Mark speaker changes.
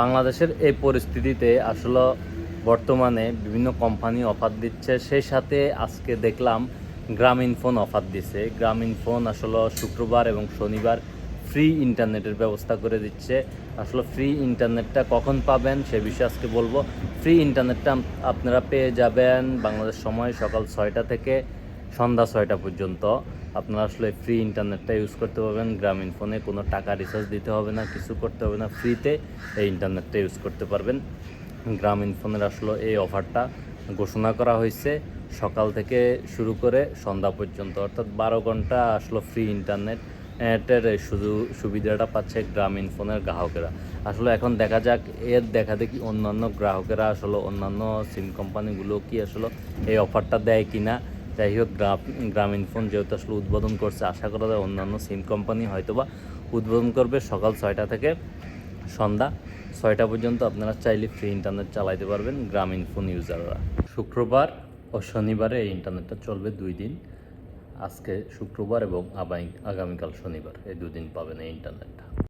Speaker 1: বাংলাদেশের এই পরিস্থিতিতে আসলে বর্তমানে বিভিন্ন কোম্পানি অফার দিচ্ছে। সেই সাথে আজকে দেখলাম গ্রামীণ ফোন অফার দিছে। গ্রামীণ ফোন আসলে শুক্রবার এবং শনিবার ফ্রি ইন্টারনেটের ব্যবস্থা করে দিচ্ছে। আসলে ফ্রি ইন্টারনেটটা কখন পাবেন সে বিষয়ে আজকে বলব। ফ্রি ইন্টারনেটটা আপনারা পেয়ে যাবেন বাংলাদেশ সময় সকাল ছয়টা থেকে সন্ধ্যা ছয়টা পর্যন্ত। আপনারা আসলে ফ্রি ইন্টারনেটটা ইউজ করতে পারবেন, গ্রামীণ ফোনে কোনো টাকা রিচার্জ দিতে হবে না, কিছু করতে হবে না ফ্রিতে এই ইন্টারনেটটা ইউজ করতে পারবেন। গ্রামীণ ফোনের আসলে এই অফারটা ঘোষণা করা হয়েছে সকাল থেকে শুরু করে সন্ধ্যা পর্যন্ত। অর্থাৎ বারো ঘণ্টা আসলে ফ্রি ইন্টারনেট এর শুধু সুবিধাটা পাচ্ছে গ্রামীণ ফোনের গ্রাহকেরা। আসলে এখন দেখা যাক, এর দেখা দেখি অন্যান্য গ্রাহকেরা আসলে অন্যান্য সিম কোম্পানিগুলো কি আসলে এই অফারটা দেয় কি না যাই হোক গ্রা- গ্রামীণ ফোন যেহেতু আসলে উদ্বোধন করছে, আশা করা যায় অন্যান্য সিম কোম্পানি হয়তোবা উদ্বোধন করবে সকাল ছয়টা থেকে সন্ধ্যা ছয়টা পর্যন্ত। আপনারা চাইলে ফ্রি ইন্টারনেট চালাইতে পারবেন গ্রামীণ ফোন ইউজাররা শুক্রবার ও শনিবারে এই ইন্টারনেটটা চলবে দুই দিন। আজকে শুক্রবার এবং আগামীকাল শনিবার এই দুদিন পাবেন এই ইন্টারনেটটা